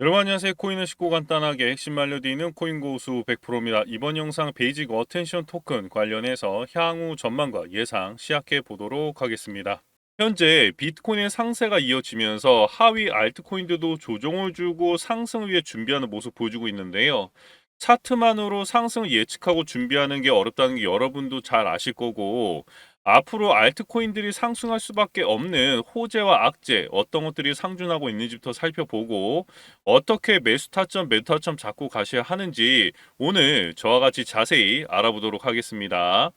여러분 안녕하세요. 코인을 쉽고 간단하게 핵심 알려드리는 코인 고수 100%입니다. 이번 영상 베이직 어텐션 토큰 관련해서 향후 전망과 예상 시작해 보도록 하겠습니다. 현재 비트코인의 상세가 이어지면서 하위 알트코인들도 조정을 주고 상승을 위해 준비하는 모습 보여주고 있는데요. 차트만으로 상승을 예측하고 준비하는 게 어렵다는 게 여러분도 잘 아실 거고 앞으로 알트코인들이 상승할 수밖에 없는 호재와 악재 어떤 것들이 상존하고 있는지부터 살펴보고 어떻게 매수 타점, 매도 타점 잡고 가셔야 하는지 오늘 저와 같이 자세히 알아보도록 하겠습니다.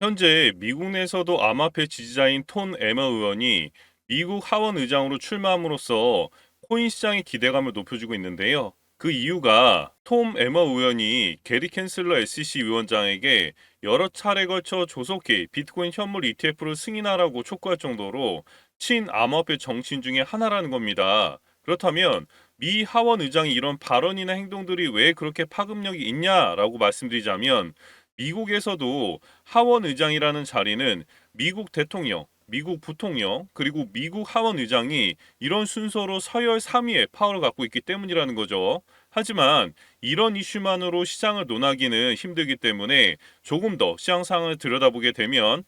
현재 미국 내에서도 암호화폐 지지자인 톤 에머 의원이 미국 하원 의장으로 출마함으로써 코인 시장의 기대감을 높여주고 있는데요. 그 이유가 톰 에머 의원이 게리 캔슬러 SEC 위원장에게 여러 차례 걸쳐 조속히 비트코인 현물 ETF를 승인하라고 촉구할 정도로 친암호화폐 정치인 중에 하나라는 겁니다. 그렇다면 미 하원 의장이 이런 발언이나 행동들이 왜 그렇게 파급력이 있냐라고 말씀드리자면 미국에서도 하원 의장이라는 자리는 미국 대통령, 미국 부통령, 그리고 미국 하원 의장이 이런 순서로 서열 3위의 파워를 갖고 있기 때문이라는 거죠. 하지만 이런 이슈만으로 시장을 논하기는 힘들기 때문에 조금 더 시장 상황을 들여다보게 되면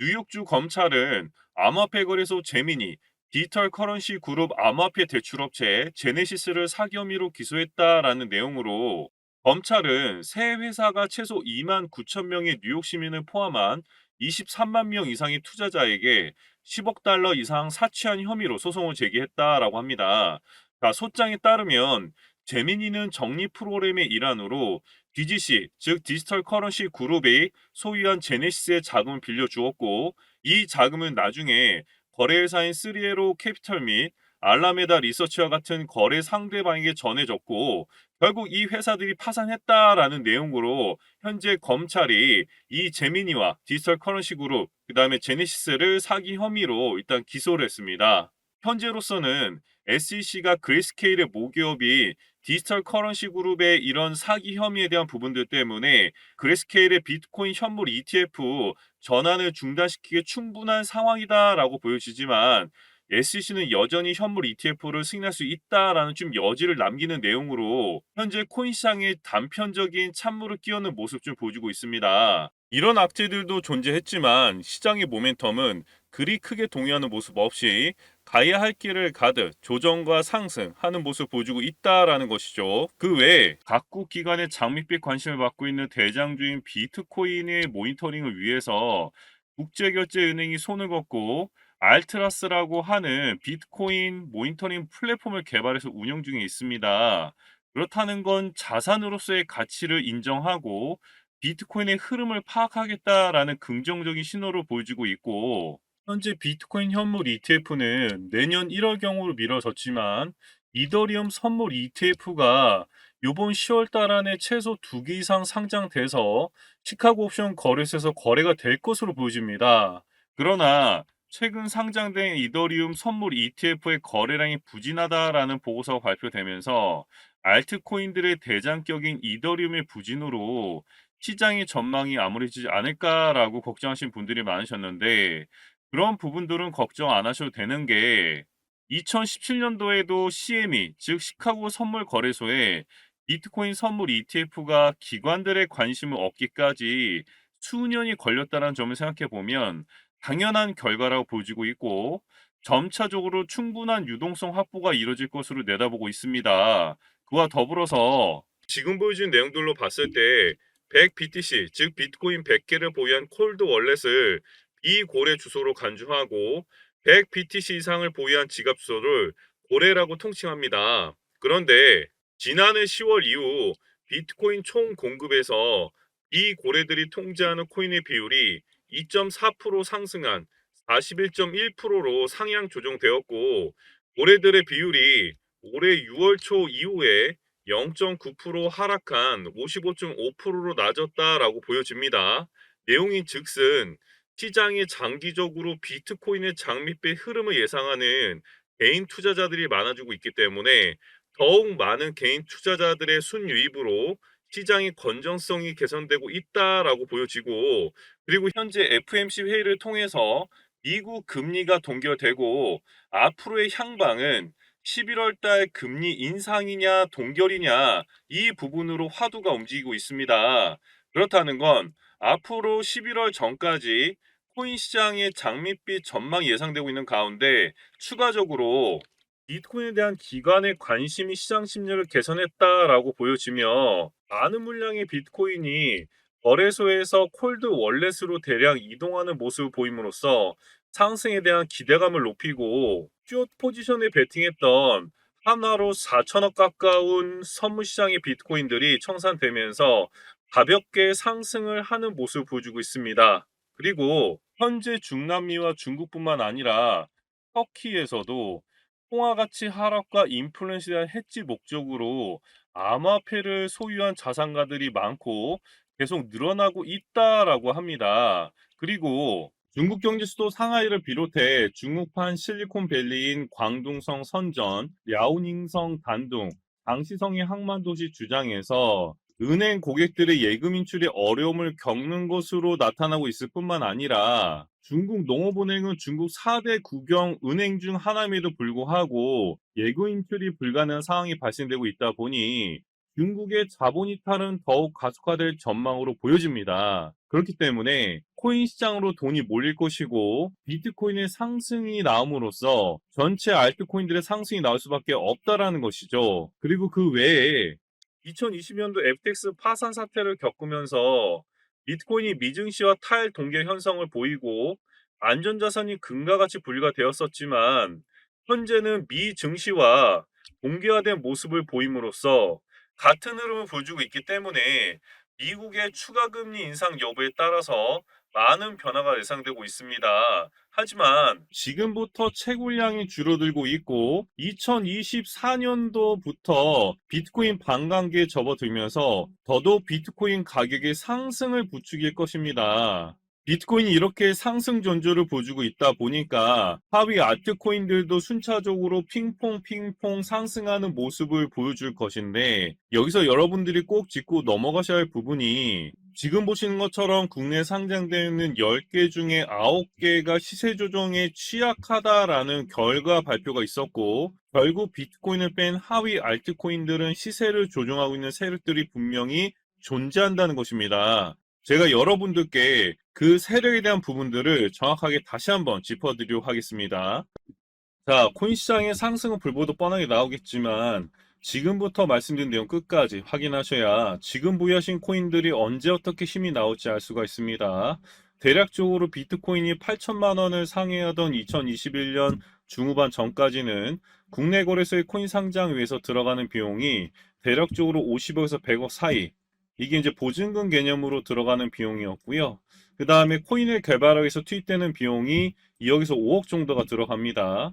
뉴욕주 검찰은 암호화폐 거래소 제미니 디지털 커런시 그룹 암호화폐 대출업체 제네시스를 사기 혐의로 기소했다라는 내용으로 검찰은 새 회사가 최소 2만 9천 명의 뉴욕 시민을 포함한 23만 명 이상의 투자자에게 10억 달러 이상 사치한 혐의로 소송을 제기했다라고 합니다. 자, 소장에 따르면 제미니는 정리 프로그램의 일환으로 DGC, 즉 디지털 커런시 그룹이 소유한 제네시스의 자금을 빌려주었고 이 자금은 나중에 거래회사인 쓰리에로 캐피털 및 알라메다 리서치와 같은 거래 상대방에게 전해졌고 결국 이 회사들이 파산했다라는 내용으로 현재 검찰이 이 제미니와 디지털 커런시 그룹 그다음에 제네시스를 사기 혐의로 일단 기소를 했습니다. 현재로서는 SEC가 그레이스케일의 모기업이 디지털 커런시 그룹의 이런 사기 혐의에 대한 부분들 때문에 그레이스케일의 비트코인 현물 ETF 전환을 중단시키기에 충분한 상황이다라고 보여지지만 SEC는 여전히 현물 ETF를 승인할 수 있다라는 좀 여지를 남기는 내용으로 현재 코인 시장에 단편적인 찬물을 끼얹는 모습 좀 보여주고 있습니다. 이런 악재들도 존재했지만 시장의 모멘텀은 그리 크게 동요하는 모습 없이 가야 할 길을 가듯 조정과 상승하는 모습 보여주고 있다라는 것이죠. 그 외에 각국 기관의 장밋빛 관심을 받고 있는 대장주인 비트코인의 모니터링을 위해서 국제결제은행이 손을 걷고 알트라스라고 하는 비트코인 모니터링 플랫폼을 개발해서 운영 중에 있습니다. 그렇다는 건 자산으로서의 가치를 인정하고 비트코인의 흐름을 파악하겠다라는 긍정적인 신호를 보여주고 있고 현재 비트코인 현물 ETF는 내년 1월경으로 미뤄졌지만 이더리움 선물 ETF가 이번 10월 달 안에 최소 2개 이상 상장돼서 시카고 옵션 거래소에서 거래가 될 것으로 보여집니다. 그러나 최근 상장된 이더리움 선물 ETF의 거래량이 부진하다라는 보고서가 발표되면서 알트코인들의 대장격인 이더리움의 부진으로 시장의 전망이 암울해지지 않을까라고 걱정하신 분들이 많으셨는데 그런 부분들은 걱정 안 하셔도 되는 게 2017년도에도 CME, 즉 시카고 선물 거래소에 비트코인 선물 ETF가 기관들의 관심을 얻기까지 수년이 걸렸다는 점을 생각해 보면 당연한 결과라고 보여지고 있고 점차적으로 충분한 유동성 확보가 이뤄질 것으로 내다보고 있습니다. 그와 더불어서 지금 보여준 내용들로 봤을 때 100BTC, 즉 비트코인 100개를 보유한 콜드 월렛을 비고래 주소로 간주하고 100BTC 이상을 보유한 지갑 주소를 고래라고 통칭합니다. 그런데 지난해 10월 이후 비트코인 총 공급에서 이 고래들이 통제하는 코인의 비율이 2.4% 상승한 41.1%로 상향 조정되었고 고래들의 비율이 올해 6월 초 이후에 0.9% 하락한 55.5%로 낮았다라고 보여집니다. 내용인 즉슨 시장이 장기적으로 비트코인의 장밋빛 흐름을 예상하는 개인 투자자들이 많아지고 있기 때문에 더욱 많은 개인 투자자들의 순유입으로 시장의 건전성이 개선되고 있다라고 보여지고 그리고 현재 FMC 회의를 통해서 미국 금리가 동결되고 앞으로의 향방은 11월 달 금리 인상이냐 동결이냐 이 부분으로 화두가 움직이고 있습니다. 그렇다는 건 앞으로 11월 전까지 코인 시장의 장밋빛 전망이 예상되고 있는 가운데 추가적으로 비트코인에 대한 기관의 관심이 시장 심리를 개선했다라고 보여지며 많은 물량의 비트코인이 거래소에서 콜드 월렛으로 대량 이동하는 모습을 보임으로써 상승에 대한 기대감을 높이고 숏 포지션에 베팅했던 하나로 4천억 가까운 선물 시장의 비트코인들이 청산되면서 가볍게 상승을 하는 모습을 보여주고 있습니다. 그리고 현재 중남미와 중국뿐만 아니라 터키에서도 통화 가치 하락과 인플레이션에 대한 해지 목적으로 암호화폐를 소유한 자산가들이 많고 계속 늘어나고 있다라고 합니다. 그리고 중국 경제 수도 상하이를 비롯해 중국판 실리콘밸리인 광둥성 선전, 랴오닝성 단둥, 당시성의 항만도시 주장에서 은행 고객들의 예금 인출에 어려움을 겪는 것으로 나타나고 있을 뿐만 아니라 중국 농업은행은 중국 4대 국영 은행 중 하나임에도 불구하고 예금 인출이 불가능한 상황이 발생되고 있다 보니 중국의 자본 이탈은 더욱 가속화될 전망으로 보여집니다. 그렇기 때문에 코인 시장으로 돈이 몰릴 것이고 비트코인의 상승이 나옴으로써 전체 알트코인들의 상승이 나올 수밖에 없다라는 것이죠. 그리고 그 외에 2020년도 FTX 파산 사태를 겪으면서 비트코인이 미증시와 탈동결 현상을 보이고 안전자산이 금과 같이 분리가 되었었지만 현재는 미증시와 동기화된 모습을 보임으로써 같은 흐름을 보여주고 있기 때문에 미국의 추가 금리 인상 여부에 따라서 많은 변화가 예상되고 있습니다. 하지만 지금부터 채굴량이 줄어들고 있고 2024년도부터 비트코인 반감기에 접어들면서 더더욱 비트코인 가격의 상승을 부추길 것입니다. 비트코인이 이렇게 상승 전조를 보여주고 있다 보니까 하위 알트코인들도 순차적으로 핑퐁 핑퐁 상승하는 모습을 보여줄 것인데 여기서 여러분들이 꼭 짚고 넘어가셔야 할 부분이 지금 보시는 것처럼 국내 상장되어 있는 10개 중에 9개가 시세 조정에 취약하다라는 결과 발표가 있었고 결국 비트코인을 뺀 하위 알트코인들은 시세를 조정하고 있는 세력들이 분명히 존재한다는 것입니다. 제가 여러분들께 그 세력에 대한 부분들을 정확하게 다시 한번 짚어드리도록 하겠습니다. 자, 코인 시장의 상승은 불보듯 뻔하게 나오겠지만 지금부터 말씀드린 내용 끝까지 확인하셔야 지금 보유하신 코인들이 언제 어떻게 힘이 나올지 알 수가 있습니다. 대략적으로 비트코인이 8천만 원을 상회하던 2021년 중후반 전까지는 국내 거래소의 코인 상장 위해서 들어가는 비용이 대략적으로 50억에서 100억 사이 이게 이제 보증금 개념으로 들어가는 비용이었고요. 그 다음에 코인을 개발하기 위해서 투입되는 비용이 2억에서 5억 정도가 들어갑니다.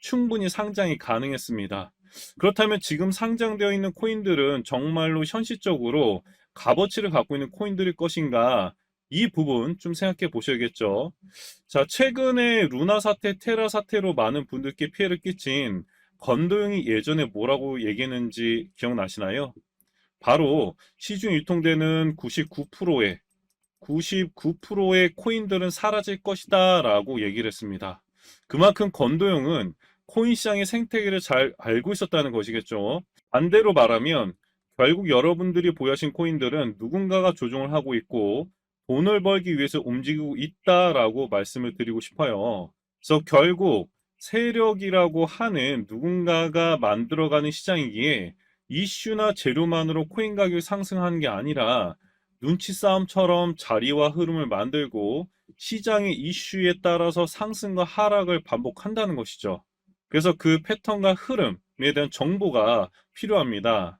충분히 상장이 가능했습니다. 그렇다면 지금 상장되어 있는 코인들은 정말로 현실적으로 값어치를 갖고 있는 코인들일 것인가? 이 부분 좀 생각해 보셔야겠죠. 자, 최근에 루나 사태, 테라 사태로 많은 분들께 피해를 끼친 건도영이 예전에 뭐라고 얘기했는지 기억나시나요? 바로 시중 유통되는 99%의 99%의 코인들은 사라질 것이다 라고 얘기를 했습니다. 그만큼 건도영은 코인 시장의 생태계를 잘 알고 있었다는 것이겠죠. 반대로 말하면 결국 여러분들이 보유하신 코인들은 누군가가 조종을 하고 있고 돈을 벌기 위해서 움직이고 있다라고 말씀을 드리고 싶어요. 그래서 결국 세력이라고 하는 누군가가 만들어가는 시장이기에 이슈나 재료만으로 코인 가격이 상승하는 게 아니라 눈치 싸움처럼 자리와 흐름을 만들고 시장의 이슈에 따라서 상승과 하락을 반복한다는 것이죠. 그래서 그 패턴과 흐름에 대한 정보가 필요합니다.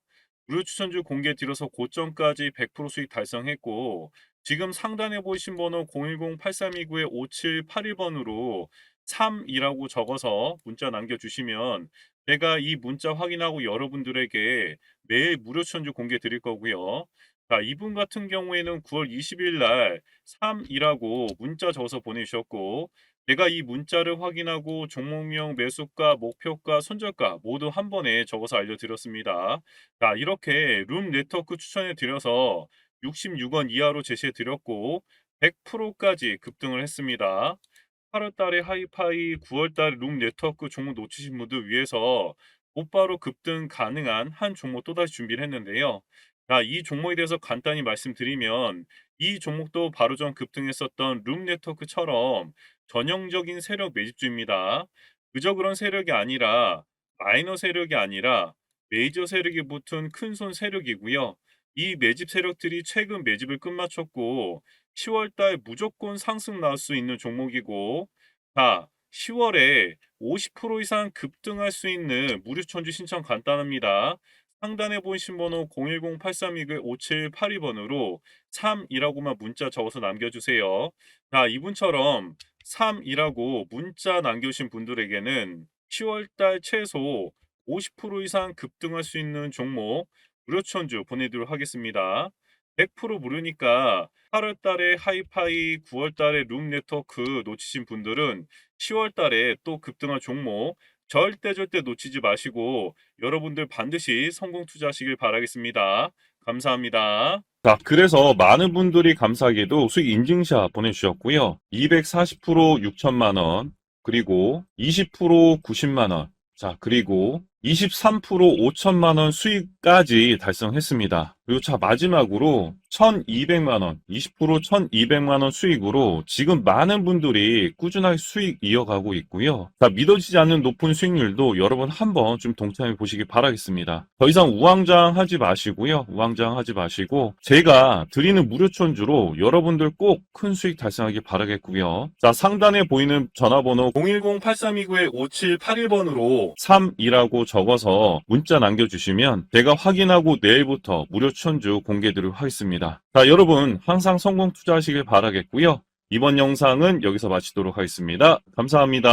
무료 추천주 공개 드려서 고점까지 100% 수익 달성했고 지금 상단에 보이신 번호 010-8329-5781번으로 3이라고 적어서 문자 남겨주시면 제가 이 문자 확인하고 여러분들에게 매일 무료 추천주 공개 드릴 거고요. 자, 이분 같은 경우에는 9월 20일 날 3이라고 문자 적어서 보내주셨고 내가 이 문자를 확인하고 종목명, 매수가, 목표가, 손절가 모두 한 번에 적어서 알려드렸습니다. 자, 이렇게 룸 네트워크 추천해 드려서 66원 이하로 제시해 드렸고 100%까지 급등을 했습니다. 8월 달에 하이파이, 9월 달에 룸 네트워크 종목 놓치신 분들 위해서 곧바로 급등 가능한 한 종목 또다시 준비를 했는데요. 자, 이 종목에 대해서 간단히 말씀드리면 이 종목도 바로 전 급등했었던 룸 네트워크처럼 전형적인 세력 매집주입니다. 그저 그런 세력이 아니라 마이너 세력이 아니라 메이저 세력이 붙은 큰손 세력이고요. 이 매집 세력들이 최근 매집을 끝마쳤고 10월 달 무조건 상승 나올 수 있는 종목이고 자, 10월에 50% 이상 급등할 수 있는 무료 천주 신청 간단합니다. 상단에 보이신 번호 010-8329-5782번으로 3이라고만 문자 적어서 남겨주세요. 자, 이분처럼 3이라고 문자 남겨주신 분들에게는 10월달 최소 50% 이상 급등할 수 있는 종목 무료 천주 보내드리도록 하겠습니다. 100% 무료니까 8월 달에 하이파이, 9월 달에 룸 네트워크 놓치신 분들은 10월 달에 또 급등할 종목 절대 절대 놓치지 마시고 여러분들 반드시 성공 투자하시길 바라겠습니다. 감사합니다. 자, 그래서 많은 분들이 감사하게도 수익 인증샷 보내주셨고요. 240% 6천만 원, 그리고 20% 90만 원, 자, 그리고 23% 5천만 원 수익까지 달성했습니다. 그리고 자 마지막으로 1,200만 원, 20% 1,200만 원 수익으로 지금 많은 분들이 꾸준하게 수익 이어가고 있고요. 자 믿어지지 않는 높은 수익률도 여러분 한번 좀 동참해 보시기 바라겠습니다. 더 이상 우왕좌왕하지 마시고요. 우왕좌왕하지 마시고 제가 드리는 무료 천주로 여러분들 꼭 큰 수익 달성하기 바라겠고요. 자 상단에 보이는 전화번호 010-8329-5781번으로 3이라고 적어서 문자 남겨주시면 제가 확인하고 내일부터 무료 천주 공개드리도록 하겠습니다. 자 여러분 항상 성공 투자하시길 바라겠고요. 이번 영상은 여기서 마치도록 하겠습니다. 감사합니다.